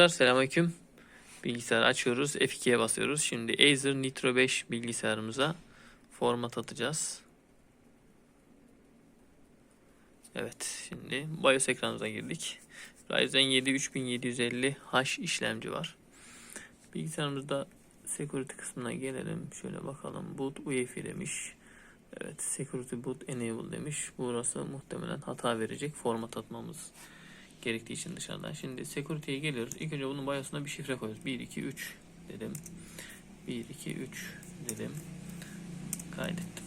arkadaşlar selamünaleyküm. Bilgisayar açıyoruz. F2'ye basıyoruz. Şimdi Acer Nitro 5 bilgisayarımıza format atacağız. Evet şimdi BIOS ekranımıza girdik. Ryzen 7 3750H işlemci var. Bilgisayarımızda security kısmına gelelim. Şöyle bakalım. Boot UEFI demiş. Evet security boot enable demiş. Burası muhtemelen hata verecek format atmamız gerektiği için dışarıdan. Şimdi security'ye geliyoruz. İlk önce bunun BIOS'una bir şifre koyuyoruz. 1 2 3 dedim. 1 2 3 dedim. Kaydettim.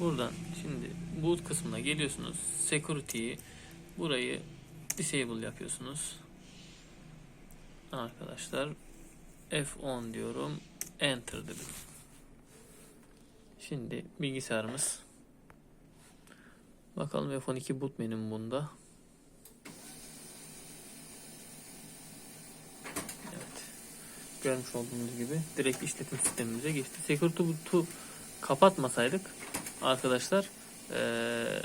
Buradan şimdi boot kısmına geliyorsunuz. Security'yi burayı disable yapıyorsunuz. Arkadaşlar F10 diyorum. Enter dedim. Şimdi bilgisayarımız Bakalım F12 boot menüm bunda. Evet. Görmüş olduğunuz gibi direkt işletim sistemimize geçti. Security boot'u kapatmasaydık arkadaşlar eee,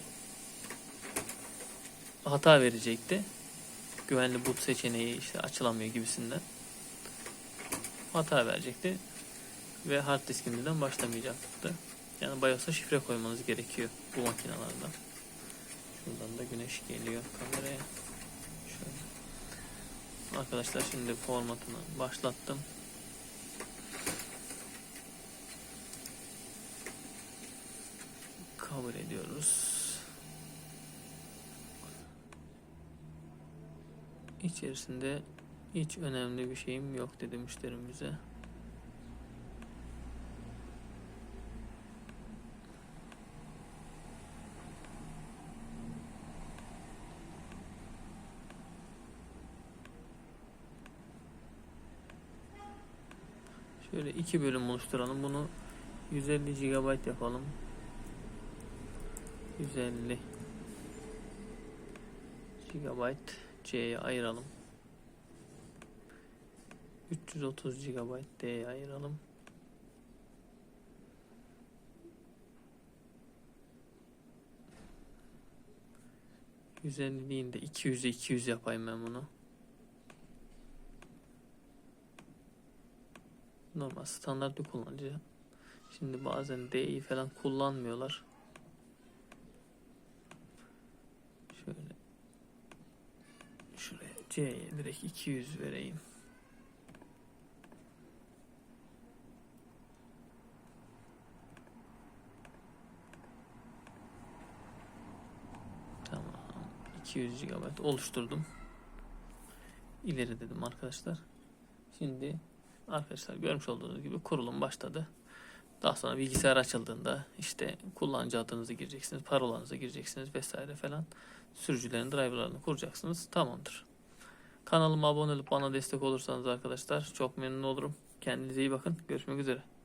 hata verecekti. Güvenli boot seçeneği işte açılamıyor gibisinden. Hata verecekti ve hard diskimizden başlamayacaktı. Yani BIOS'a şifre koymanız gerekiyor bu makinalarda. Şuradan da güneş geliyor kameraya. Arkadaşlar şimdi formatını başlattım. Kabul ediyoruz. İçerisinde hiç önemli bir şeyim yok dedi müşterimize. Şöyle iki bölüm oluşturalım. Bunu 150 GB yapalım. 150 GB C'ye ayıralım. 330 GB D'ye ayıralım. %50 değil de 200'e 200 yapayım ben bunu. Normal standart bir kullanıcı. Şimdi bazen D'yi falan kullanmıyorlar. Şöyle şuraya C'ye direkt 200 vereyim. Tamam. 200 GB oluşturdum. İleri dedim arkadaşlar. Şimdi arkadaşlar görmüş olduğunuz gibi kurulum başladı. Daha sonra bilgisayar açıldığında işte kullanıcı adınızı gireceksiniz, parolanızı gireceksiniz vesaire falan. Sürücülerin driverlarını kuracaksınız. Tamamdır. Kanalıma abone olup bana destek olursanız arkadaşlar çok memnun olurum. Kendinize iyi bakın. Görüşmek üzere.